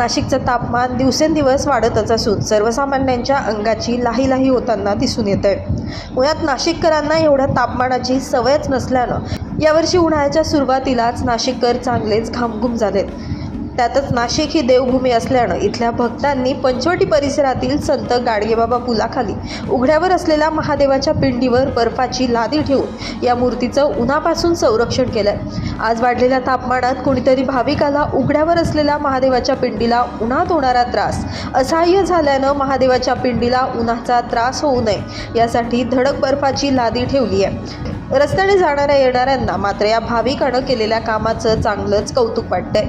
नाशिकचं तापमान दिवसेंदिवस वाढतच असून सर्वसामान्यांच्या अंगाची लाही लाही होताना दिसून येत आहे मुळात नाशिककरांना एवढ्या तापमानाची सवयच नसल्यानं यावर्षी उन्हाळ्याच्या सुरुवातीलाच नाशिककर चांगलेच घामघूम झालेत. त्यातच नाशिक ही देवभूमी असल्यानं इथल्या भक्तांनी पंचवटी परिसरातील संत गाडगेबाबा पुलाखाली उघड्यावर असलेल्या महादेवाच्या पिंडीवर बर्फाची लादी ठेवून या मूर्तीचं उन्हापासून संरक्षण केलंय. आज वाढलेल्या तापमानात कोणीतरी भाविकाला उघड्यावर असलेल्या महादेवाच्या पिंडीला उन्हात होणारा त्रास असह्य झाल्यानं महादेवाच्या पिंडीला उन्हाचा त्रास होऊ नये यासाठी धडक बर्फाची लादी ठेवली आहे रस्त्याने जाणाऱ्या येणाऱ्यांना मात्र या भाविकानं केलेल्या कामाचं चांगलंच कौतुक वाटतंय.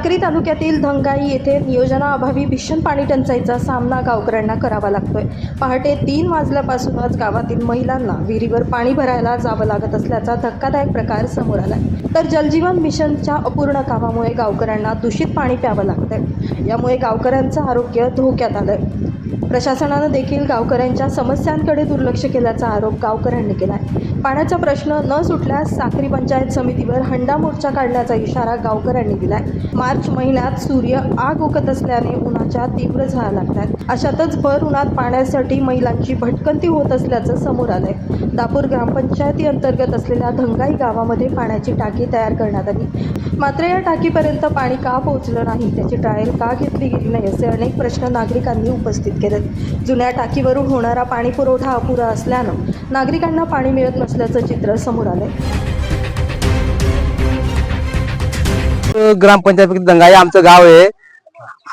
साक्री तालुक्यातील धंगाई येथे नियोजनाअभावी भीषण पाणी टंचाईचा सामना गावकऱ्यांना करावा लागतोय. पहाटे तीन वाजल्यापासूनच गावातील महिलांना विहिरीवर पाणी भरायला जावं लागत असल्याचा धक्कादायक प्रकार समोर आलाय. तर जलजीवन मिशनच्या अपूर्ण कामामुळे गावकऱ्यांना दूषित पाणी प्यावं लागतंय. यामुळे गावकऱ्यांचं आरोग्य धोक्यात आलंय. प्रशासनानं देखील गावकऱ्यांच्या समस्यांकडे दुर्लक्ष केल्याचा आरोप गावकऱ्यांनी केला आहे पाण्याचा प्रश्न न सुटल्यास साक्री पंचायत समितीवर हंडा मोर्चा काढण्याचा इशारा गावकऱ्यांनी दिला आहे मार्च महिन्यात सूर्य आग ओकत असल्याने उन्हाच्या तीव्र झळा लागतात. अशातच भर उन्हात पाण्यासाठी महिलांची भटकंती होत असल्याचं समोर आलंय. दापूर ग्रामपंचायती अंतर्गत असलेल्या धंगाई गावामध्ये पाण्याची टाकी तयार करण्यात आली. मात्र या टाकीपर्यंत पाणी का पोहोचलं नाही त्याची ट्रायल का घेतली गेली नाही असे अनेक प्रश्न नागरिकांनी उपस्थित केलेत. जुन्या टाकीवरून होणारा पाणी पुरवठा अपुरा असल्यानं नागरिकांना पाणी मिळत नसल्याचं चित्र समोर आलंय. ग्रामपंचायत दंगाई आमचं गाव आहे.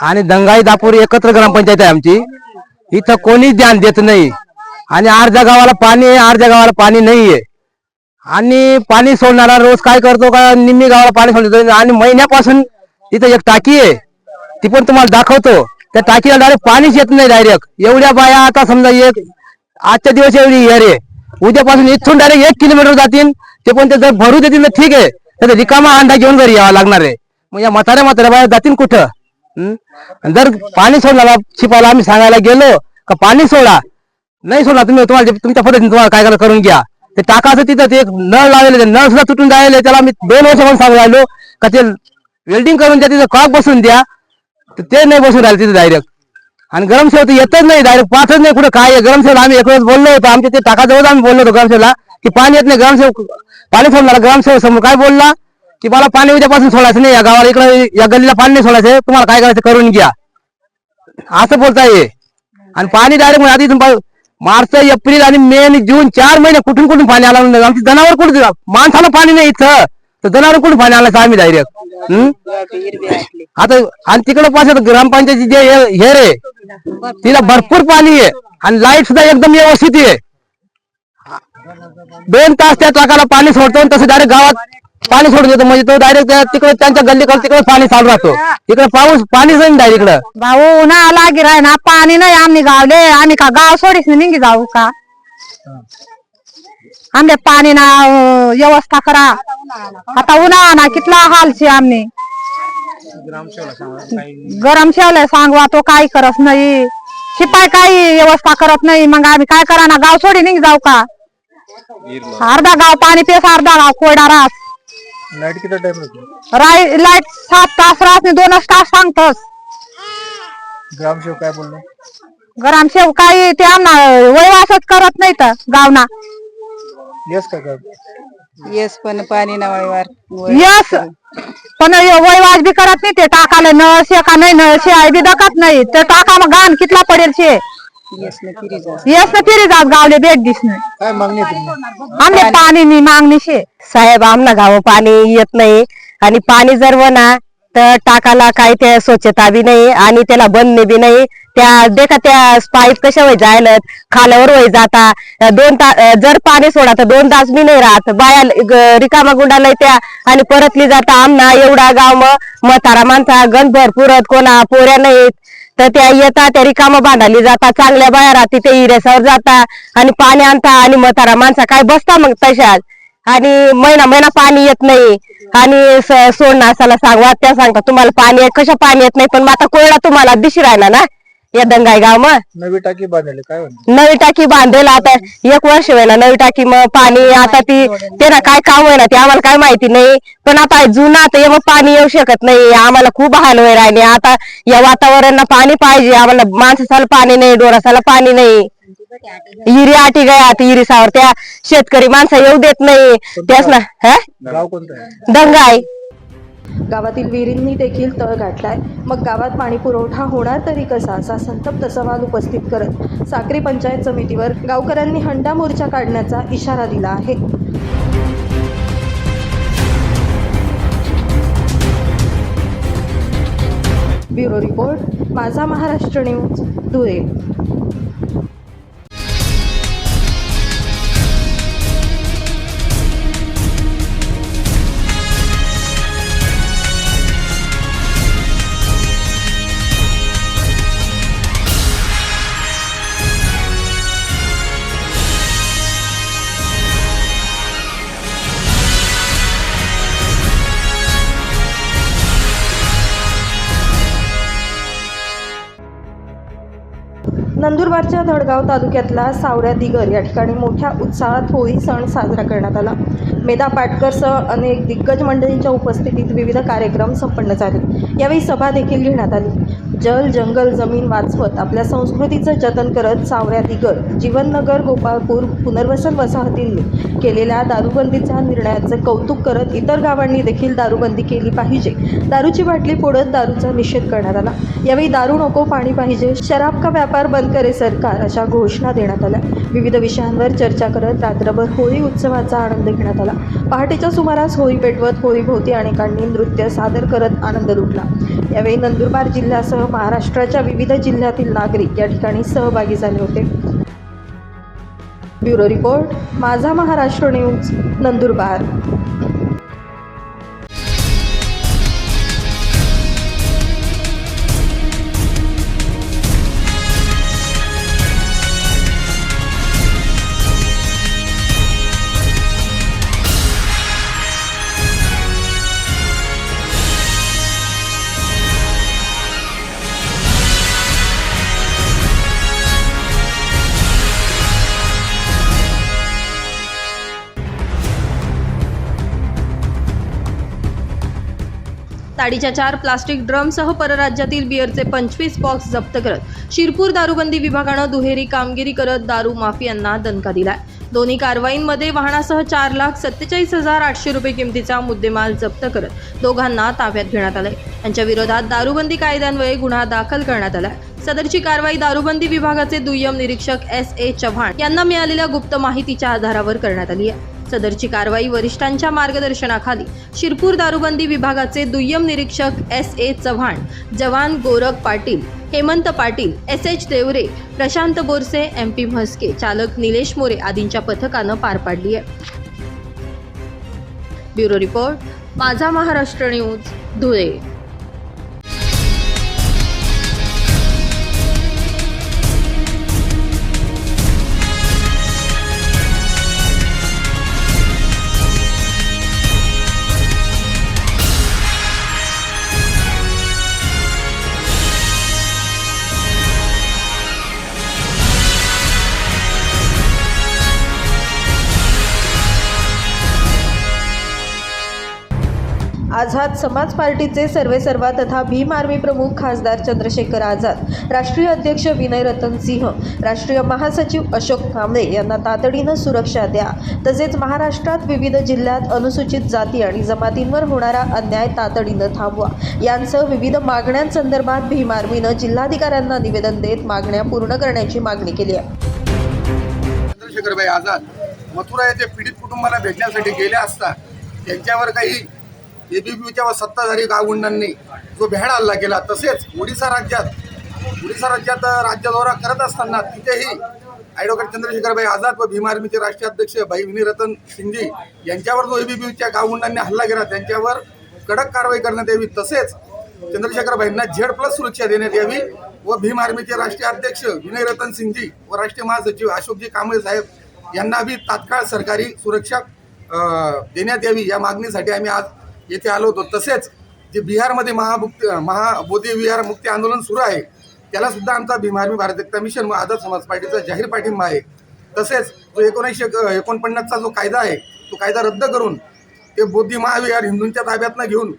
आणि दंगाई दापूर एकत्र ग्रामपंचायत आहे आमची. इथं कोणीच ध्यान देत नाही. आणि अर्ध्या गावाला पाणी आहे अर्ध्या गावाला पाणी नाहीये. आणि पाणी सोडणारा रोज काय करतो का निम्मी गावाला पाणी सोडतो आणि महिन्यापासून इथं एक टाकी आहे. ती पण तुम्हाला दाखवतो. त्या टाकीला डायरेक्ट पाणीच येत नाही डायरेक्ट एवढ्या बाया आता समजा एक आजच्या दिवस एवढी येर. आहे उद्यापासून इथून डायरेक्ट एक किलोमीटर जातील. ते पण ते जर भरू देतील तर ठीक आहे. तर रिकामा अंडा घेऊन घरी यावं लागणार आहे. मग या म्हाताऱ्या म्हाताऱ्या बाया जातील कुठं? हं? जर पाणी सोडला शिपाला आम्ही सांगायला गेलो का पाणी सोडा? नाही सोडा तुम्ही तुम्हाला जे- तुमच्या पद्धतीने तुम्हाला काय करायला करून घ्या. ते टाकाचं तिथं ते एक नळ लावलेलं नळ सुद्धा तुटून जायला त्याला आम्ही दोन वर्ष म्हणून सांगू राहिलो का ते वेल्डिंग करून द्या तिथं कॉक बसून द्या. तर ते नाही बसून राहिले तिथं डायरेक्ट आणि गरमसेव तर येतच नाही डायरेक्ट पाहतच नाही कुठं काय आहे? गरमसेवला आम्ही एक वेळेस बोललो होतो. आमच्या ते टाकाजवळ आम्ही बोललो होतो गरमसेवला की पाणी येत नाही ग्रामसेवक पाणी सोडणार ग्रामसेवक समोर काय बोलला? की मला पाणी उद्यापासून सोडायचं नाही या गावाला इकडे या गल्लीला पाणी नाही सोडायचं तुम्हाला काय करायचं करून घ्या. असं बोलता ये आणि पाणी डायरेक्ट म्हणजे आधी मार्च एप्रिल आणि मे आणि जून चार महिने कुठून कुठून पाणी आला नाही. आमची जनावर कुठे माणसाला पाणी नाही इथं. तर जनावर कुठून पाणी आलं आम्ही डायरेक्ट आता आणि तिकडे पास ग्रामपंचायती जे हे हे रे तिला भरपूर पाणी आहे. आणि लाइट सुद्धा एकदम व्यवस्थित आहे. दोन तास त्या ट्रकाला पाणी सोडतो आणि तसं डायरेक्ट गावात पाणी सोडून देतो. म्हणजे तो डायरेक्ट तिकडे त्यांच्या गल्लीकडे तिकडे पाणी चालू राहतो. इकडे पाऊस पाणीच नाही डायरेक्ट भाऊ उन्हा लागी राय ना. पाणी नाही आम्ही गावले. आम्ही का गाव सोडीस निघी जाऊ का? आमच्या पाणी ना व्यवस्था करा. आता उन्हा ना कितला हालशी आम्ही. गरम शेवलाय सांगवा तो काही करत नाही. शिपाय काही व्यवस्था करत नाही. मग आम्ही काय करा ना गाव सोडी निघ जाऊ का? अर्धा गाव पाणी पेस अर्धा गाव कोरडा रास लाइट किती टाइम होती राय लाइट सात तास राहत नाही दोनच तास सांगतस. ग्रामसेवक काय बोललो? ग्रामसेवक काही ते आम्हाला वयवासच करत नाही तर गावना. येस का काय येस पण पाणी नवाळीवार यस. पण हे वयवाज बी करत नाही ते टाकाले नळशे का नाही नळशे आहे बी दकत नाही. ते टाका मग गाण कितला पडेल शे? येस न फिरी ना जात गावले भेट दिस नाही काय मागणी आहे तुम्ही आमले पाणी नाही मागणी शे साहेब आमना गाव पाणी येत नाही. आणि पाणी जर वना तर टाकाला काही ते स्वच्छता बी नाही आणि त्याला बंद बी नाही. त्या देखा त्या पाईप कशा वय जायला खाल्यावर वय जाता. दोन तास जर पाणी सोडा तर दोन तास बी नाही राहत. बाया ग- रिकामा गुंडाला त्या आणि परतली जाता. आमना एवढा गाव मग म्हातारा माणसा गण भरपूर आहेत, कोणा पोऱ्या नाहीत. तर त्या येतात त्या रिकामा बांधाली जातात. चांगल्या बाया राहते ते इरेसावर जाता आणि पाणी आणता आणि म्हातारा माणसा काय बसता मग तशाच आणि महिना महिना पाणी येत नाही. आणि सोडणं असाला सांगवा त्या सांगता तुम्हाला पाणी कशा पाणी येत नाही? पण मग आता कोयडा तुम्हाला दिशी राहिला ना? या दंगाई गाव मग नवी टाकी बांधले काय म्हणते? नवी टाकी बांधेल आता. एक वर्ष व्हायला नवी टाकी मग पाणी आता ती त्याला काय काम होईना ते आम्हाला काय माहिती नाही. पण आता जुना आता मग पाणी येऊ शकत नाही. आम्हाला खूप हाल होय राहिले आता या वातावरणाला पाणी पाहिजे. आम्हाला माणसाला पाणी नाही डोरासाला पाणी नाही. इरी आटी गया आता इरीसावर त्या शेतकरी माणसं येऊ देत नाही. त्याच ना हा? गाव कोणतं आहे? दंगाई. गावातील विहिरींनी देखील तळ गाठलाय. मग गावात पाणी पुरवठा होणार तरी कसा? असा संतप्त सवाल उपस्थित करत साक्री पंचायत समितीवर गावकऱ्यांनी हंडा मोर्चा काढण्याचा इशारा दिला आहे. Bureau report Majha Maharashtra news Dhule. नंदुरबारच्या Dhadgaon तालुक्यातला सावऱ्या दिगर या ठिकाणी मोठ्या उत्साहात होळी सण साजरा करण्यात आला. मेधा पाटकरसह अनेक दिग्गज मंडळींच्या उपस्थितीत विविध कार्यक्रम संपन्न झाले. यावेळी सभा देखील घेण्यात आली. जल जंगल जमीन वाचवत आपल्या संस्कृतीचं जतन करत सावऱ्या दिगर जीवननगर गोपाळपूर पुनर्वसन वसाहतींनी केलेल्या दारूबंदीच्या निर्णयाचं कौतुक करत इतर गावांनी देखील दारूबंदी केली पाहिजे. दारूची बाटली फोडत दारूचा निषेध करण्यात आला. यावेळी दारू नको पाणी पाहिजे शराब का व्यापार बंद करे सरकार अशा घोषणा देण्यात आल्या. विविध विषयांवर चर्चा करत रात्रभर होळी उत्सवाचा आनंद घेण्यात आला. पहाटेच्या सुमारास होळी पेटवत होळीभोवती अनेकांनी नृत्य सादर करत आनंद लुटला. यावेळी नंदुरबार जिल्ह्यासह महाराष्ट्राच्या विविध जिल्ह्यातील नागरिक या ठिकाणी सहभागी झाले होते. Bureau report Majha Maharashtra news Nandurbar. ताडीच्या चार प्लास्टिक ड्रमसह परराज्यातील बिअरचे पंचवीस बॉक्स जप्त करत शिरपूर दारूबंदी विभागानं दुहेरी कामगिरी करत दारू माफियांना दणका दिलाय. दोन्ही कारवाईंमध्ये वाहनासह चार लाख सत्तेचाळीस हजार आठशे रुपये किमतीचा मुद्देमाल जप्त करत दोघांना ताब्यात घेण्यात आले त्यांच्या विरोधात दारूबंदी कायद्यान्वये गुन्हा दाखल करण्यात आलाय. सदरची कारवाई दारूबंदी विभागाचे दुय्यम निरीक्षक एस ए चव्हाण यांना मिळालेल्या गुप्त माहितीच्या आधारावर करण्यात आली आहे. सदरची कारवाई वरिष्ठांच्या मार्गदर्शनाखाली. शिरपूर दारूबंदी विभागाचे दुय्यम निरीक्षक एस ए चव्हाण जवान Gorakh Patil Hemant Patil S H Deore Prashant Borse M P Mhaske चालक निलेश मोरे आदींच्या पथकानं पार पाडली आहे. Bureau report Majha Maharashtra news Dhule. Azad समाज पार्टीचे सर्वेसर्वा तथा भीम आर्मी प्रमुख खासदार चंद्रशेखर आझाद राष्ट्रीय अध्यक्ष विनय रतन सिंह राष्ट्रीय महासचिव अशोक कांबळे यांना तातडीनं सुरक्षा द्या. तसेच महाराष्ट्रात विविध जिल्ह्यात अनुसूचित जाती आणि जमातींवर होणारा अन्याय तातडीनं थांबवा. यांसह विविध मागण्यांसंदर्भात भीम आर्मीनं जिल्हाधिकाऱ्यांना निवेदन देत मागण्या पूर्ण करण्याची मागणी केली आहे. चंद्रशेखरभाई आझाद मथुरा येथे पीडित कुटुंबाला भेटण्यासाठी गेले असता त्यांच्यावर काही एबीपीच्या व सत्ताधारी गावगुंडांनी जो भ्याड हल्ला केला तसेच ओडिसा राज्यात ओडिसा राज्यात राज्य दौरा करत असताना तिथेही ॲडव्होकेट चंद्रशेखरभाई आझाद व भीम आर्मीचे राष्ट्रीय अध्यक्ष भाई विनीरतन सिंधी यांच्यावर जो एबीपीच्या गावगुंडांनी हल्ला केला त्यांच्यावर कडक कारवाई करण्यात यावी. तसेच चंद्रशेखरभाईंना झेड प्लस सुरक्षा देण्यात यावी व भीम आर्मीचे राष्ट्रीय अध्यक्ष विनय रतन सिंगजी व राष्ट्रीय महासचिव अशोकजी कांबळे साहेब यांना बी तात्काळ सरकारी सुरक्षा देण्यात यावी. या मागणीसाठी आम्ही आज येथे आलो होतो. तसेच जे बिहारमध्ये महाभुक्त महाबोधी विहार मुक्ती आंदोलन सुरू आहे त्याला सुद्धा आमचा भीम आर्मी भारत एकता मिशन व आझाद समाज पार्टीचा जाहीर पाठिंबा आहे. तसेच जो एकोणीसशे एकोणपन्नासचा जो कायदा आहे तो कायदा रद्द करून ते बौद्धी महाविहार हिंदूंच्या ताब्यात न घेऊन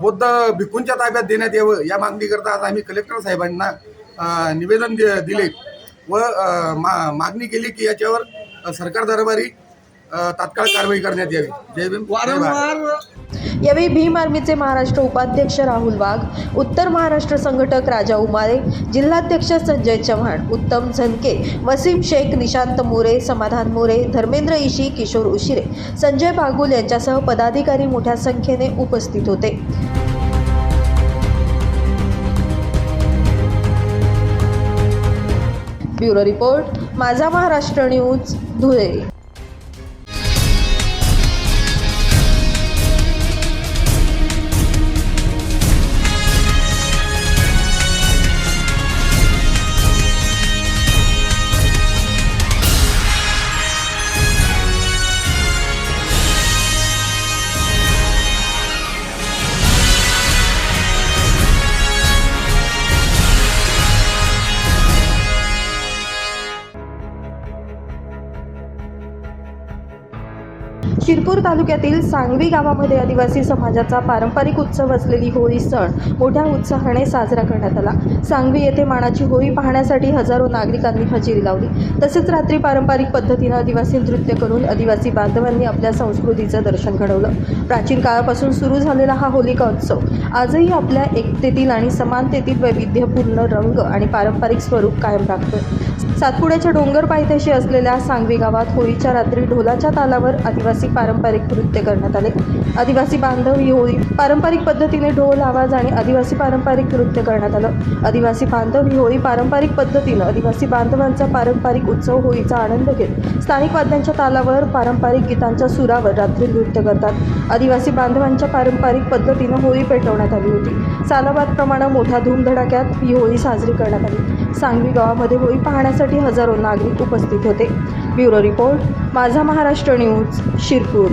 बौद्ध भिक्खूंच्या ताब्यात देण्यात यावं या मागणीकरता आज आम्ही कलेक्टर साहेबांना निवेदन दि- दिले व मा मागणी केली की याच्यावर सरकार दरबारी तात्काळ कारवाई करण्यात यावी. जय भीम. भारत. यावेळी भीम आर्मीचे महाराष्ट्र उपाध्यक्ष राहुल वाघ उत्तर महाराष्ट्र संघटक राजा उमाळे जिल्हाध्यक्ष संजय चव्हाण उत्तम झनके वसीम शेख निशांत मोरे समाधान मोरे धर्मेंद्र इशी किशोर उशिरे संजय बागुल यांच्यासह पदाधिकारी मोठ्या संख्येने उपस्थित होते. Bureau report Majha Maharashtra news Dhule. Shirpur तालुक्यातील सांगवी गावामध्ये आदिवासी समाजाचा पारंपरिक उत्सव असलेली होळी सण मोठ्या उत्साहाने साजरा करण्यात आला. सांगवी येथे मानाची होळी पाहण्यासाठी हजारो नागरिकांनी हजेरी लावली. तसेच रात्री पारंपरिक पद्धतीनं आदिवासी नृत्य करून आदिवासी बांधवांनी आपल्या संस्कृतीचं दर्शन घडवलं. प्राचीन काळापासून सुरू झालेला हा होलिका उत्सव आजही आपल्या एकतेतील आणि समानतेतील वैविध्यपूर्ण रंग आणि पारंपरिक स्वरूप कायम राखतोय. सातपुड्याच्या डोंगर पायथ्याशी असलेल्या सांगवी गावात होळीच्या रात्री ढोलाच्या तालावर आदिवासी पारंपरिक नृत्य करण्यात आले. आदिवासी बांधव ही होळी पारंपरिक पद्धतीने ढोल आवाज आणि आदिवासी पारंपरिक नृत्य करण्यात आलं. आदिवासी बांधव ही होळी पारंपरिक पद्धतीनं आदिवासी बांधवांचा पारंपरिक उत्सव होळीचा आनंद घेत स्थानिक वाद्यांच्या तालावर पारंपरिक गीतांच्या सुरावर रात्री नृत्य करतात. आदिवासी बांधवांच्या पारंपरिक पद्धतीनं होळी पेटवण्यात आली होती. सालाबादप्रमाणे मोठ्या धूमधडाक्यात ही होळी साजरी करण्यात आली. सांगवी गावामध्ये होळी पाहण्यासाठी हजारो नागरिक उपस्थित होते. Bureau report Majha Maharashtra news Shirpur.